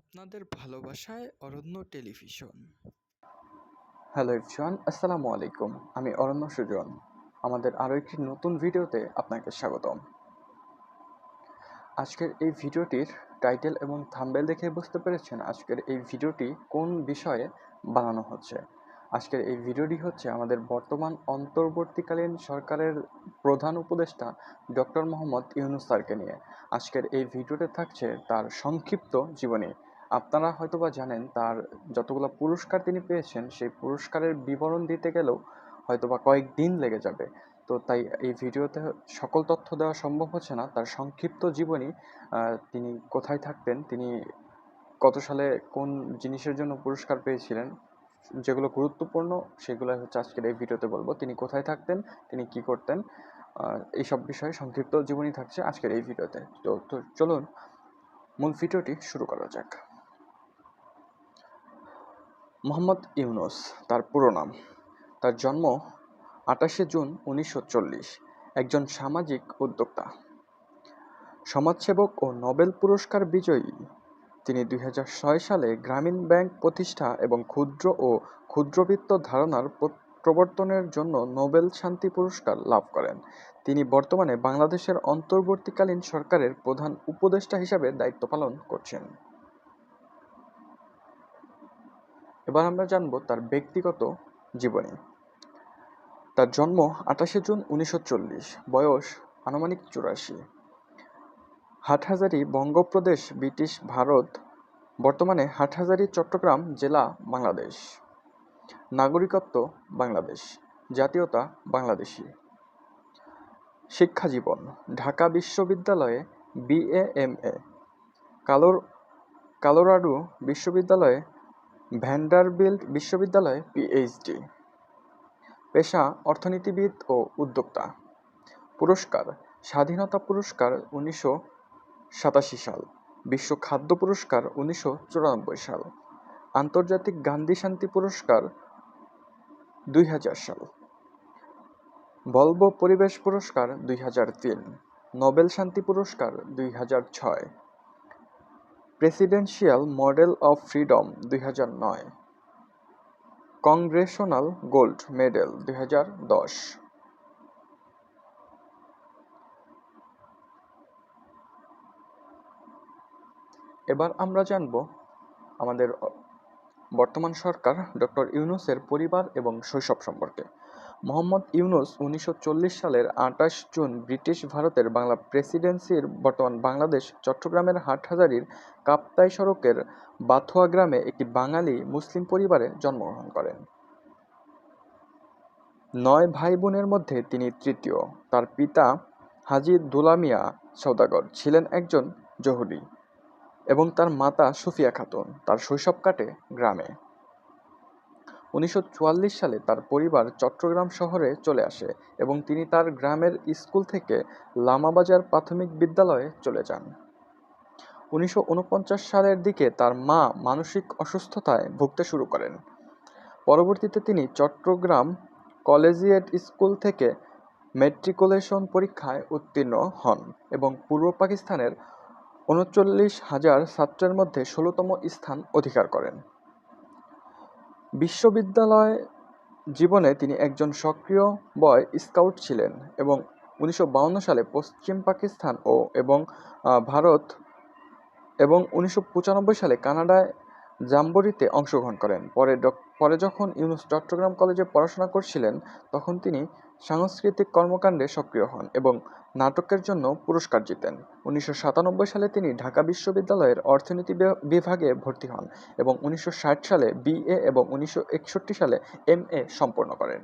আপনাদের ভালোবাসায় অরণ্য television. Hello ইফশান আসসালামু আলাইকুম। আমি অরণ্য সুজন। আমাদের আরও একটি নতুন ভিডিওতে আপনাকে স্বাগতম। আজকের এই ভিডিওটির টাইটেল এবং থাম্বেল দেখে বুঝতে পেরেছেন আজকের এই ভিডিওটি কোন বিষয়ে বানানো হচ্ছে। আজকের এই ভিডিওটি হচ্ছে আমাদের বর্তমান অন্তর্বর্তীকালীন সরকারের প্রধান উপদেষ্টা ডক্টর মোহাম্মদ ইউনুস স্যারকে নিয়ে। আজকের এই ভিডিওতে থাকছে তার সংক্ষিপ্ত জীবনী। আপনারা হয়তো বা জানেন, তার যতগুলো পুরস্কার তিনি পেয়েছেন, সেই পুরস্কারের বিবরণ দিতে গেলেও হয়তোবা কয়েকদিন লেগে যাবে। তো তাই এই ভিডিওতে সকল তথ্য দেওয়া সম্ভব হচ্ছে না। তার সংক্ষিপ্ত জীবনী তিনি কোথায় থাকতেন, তিনি কত সালে কোন জিনিসের জন্য পুরস্কার পেয়েছিলেন, যেগুলো গুরুত্বপূর্ণ সেগুলো হচ্ছে আজকের এই ভিডিওতে বলব। তিনি কোথায় থাকতেন, তিনি কি করতেন এইসব বিষয়ে সংক্ষিপ্ত জীবনী থাকছে আজকের এই ভিডিওতে। তো চলুন, মূল ভিডিওটি শুরু করা যাক। মোহাম্মদ ইউনুস, তার পুরো নাম। তার জন্ম আটাশে জুন উনিশশো চল্লিশ, একজন সামাজিক উদ্যোক্তা। সমাজসেবক ও নোবেল পুরস্কার বিজয়ী, তিনি দুই হাজার ছয় সালে গ্রামীণ ব্যাংক প্রতিষ্ঠা এবং ক্ষুদ্র ও ক্ষুদ্রবিত্ত ধারণার প্রবর্তনের জন্য নোবেল শান্তি পুরস্কার লাভ করেন। তিনি বর্তমানে বাংলাদেশের অন্তর্বর্তীকালীন সরকারের প্রধান উপদেষ্টা হিসাবে দায়িত্ব পালন করছেন। এবার আমরা জানব তার ব্যক্তিগত জীবনী। তার জন্ম আঠাশে জুন উনিশশো চল্লিশ, বয়স আনুমানিক চুরাশি। হাটহাজারি বঙ্গপ্রদেশ, ব্রিটিশ ভারত, বর্তমানে হাটহাজারি, চট্টগ্রাম জেলা বাংলাদেশ। নাগরিকত্ব বাংলাদেশ, জাতীয়তা বাংলাদেশী। শিক্ষা জীবন ঢাকা বিশ্ববিদ্যালয়ে বিএ এম এ। কালোর কালোরাডু বিশ্ববিদ্যালয়ে ভ্যান্ডারবিল্ট বিশ্ববিদ্যালয়ে পিএইচডি পেশা অর্থনীতিবিদ ও উদ্যোক্তা। পুরস্কার, স্বাধীনতা পুরস্কার উনিশশো সাতাশি সাল, বিশ্ব খাদ্য পুরস্কার উনিশশো চুরানব্বই সাল, আন্তর্জাতিক গান্ধী শান্তি পুরস্কার দুই হাজার সাল ভলভো পরিবেশ পুরস্কার দুই হাজার তিন, নোবেল শান্তি পুরস্কার দুই হাজার ছয় প্রেসিডেন্সিয়াল মডেল অফ ফ্রিডম দুই হাজার নয়। কংগ্রেশনাল গোল্ড মেডেল দুই হাজার দশ। এবার আমরা জানব আমাদের বর্তমান সরকার ডক্টর ইউনুসের পরিবার এবং শৈশব সম্পর্কে। মোহাম্মদ ইউনুস উনিশশো চল্লিশ সালের আঠাশ জুন ব্রিটিশ ভারতের বাংলা প্রেসিডেন্সির বর্তমান বাংলাদেশ চট্টগ্রামের হাটহাজারীর কাপ্তাই সড়কের বাথুয়া গ্রামে একটি বাঙালি মুসলিম পরিবারে জন্মগ্রহণ করেন। নয় ভাই বোনের মধ্যে তিনি তৃতীয়। তার পিতা হাজি দুলামিয়া সৌদাগর ছিলেন একজন জহুরি এবং তার মাতা সুফিয়া খাতুন। তার শৈশব কাটে গ্রামে। উনিশশো চুয়াল্লিশ সালে তার পরিবার চট্টগ্রাম শহরে চলে আসে এবং তিনি তার গ্রামের স্কুল থেকে লামাবাজার প্রাথমিক বিদ্যালয়ে চলে যান। উনিশশো উনপঞ্চাশ সালের দিকে তার মা মানসিক অসুস্থতায় ভুগতে শুরু করেন। পরবর্তীতে তিনি চট্টগ্রাম কলেজিয়েট স্কুল থেকে ম্যাট্রিকুলেশন পরীক্ষায় উত্তীর্ণ হন এবং পূর্ব পাকিস্তানের উনচল্লিশ হাজার ছাত্রের মধ্যে ষোলোতম স্থান অধিকার করেন। বিশ্ববিদ্যালয় জীবনে তিনি একজন সক্রিয় বয় স্কাউট ছিলেন এবং উনিশশো সালে পশ্চিম পাকিস্তান ও এবং ভারত এবং উনিশশো পঁচানব্বই সালে কানাডায় জাম্বরিতে অংশগ্রহণ করেন। পরে পরে যখন ইউনুস চট্টগ্রাম কলেজে পড়াশোনা করছিলেন, তখন তিনি সাংস্কৃতিক কর্মকাণ্ডে সক্রিয় হন এবং নাটকের জন্য পুরস্কার জিতেন। উনিশশো সাতানব্বই সালে তিনি ঢাকা বিশ্ববিদ্যালয়ের অর্থনীতি বিভাগ- ভর্তি হন এবং উনিশশো ষাট সালে বিএ এবং উনিশশো একষট্টি সালে এমএ সম্পন্ন করেন।